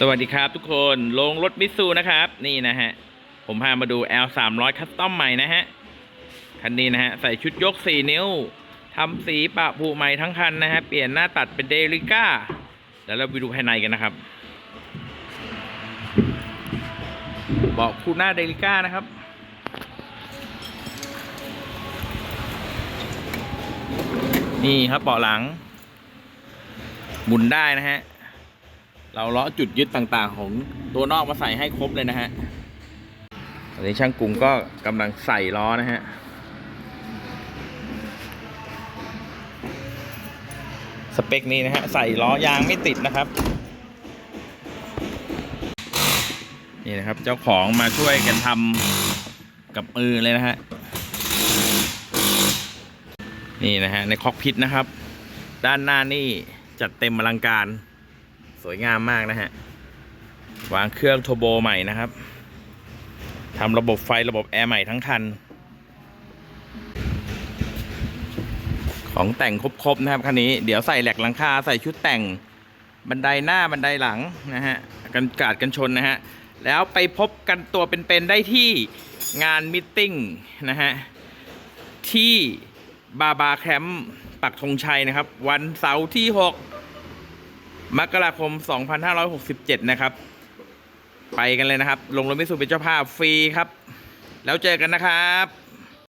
สวัสดีครับทุกคนลงรถมิตซูนะครับ นี่นะฮะ ผมพามาดู L 3 0 0คัสตอมใหม่นะฮะ คันนี้นะฮะ ใส่ชุดยก 4 นิ้วทำสีปะผูใหม่ทั้งคันนะฮะ เปลี่ยนหน้าตัดเป็นเดลิก้า แล้วเราไปดูภายในกันนะครับเบอกคู่หน้าเดลิก้านะครับ นี่ครับเบาะหลัง หมุนได้นะฮะ เราเลาะจุดยึดต่างๆ ของตัวนอกมาใส่ให้ครบเลยนะฮะตอนนี้ช่างกรุงก็กำลังใส่ล้อนะฮะสเปคนี้นะฮะใส่ล้อยางไม่ติดนะครับ นี่นะครับเจ้าของมาช่วยกันทำกับมือเลยนะฮะนี่นะฮะในคอกพิทนะครับ ด้านหน้านี่จัดเต็มอลังการ สวยงามมากนะฮะ วางเครื่องโทโบใหม่นะครับทำระบบไฟระบบแอร์ใหม่ทั้งคัน ของแต่งครบ ๆ นะครับคันนี้ เดี๋ยวใส่แหลกหลังคาใส่ชุดแต่งบันไดหน้าบันไดหลังนะฮะกันกาดกันชนนะฮะ แล้วไปพบกันตัวเป็นๆได้ที่งานมิทติ้งนะฮะ ที่บาบาแคมป์ปักธงชัยนะครับ วันเสาร์ที่ 6 มกราคม 2567 นะครับ ไปกันเลยนะครับ ลงรถมิสูเป็นเจ้าภาพฟรีครับ แล้วเจอกันนะครับ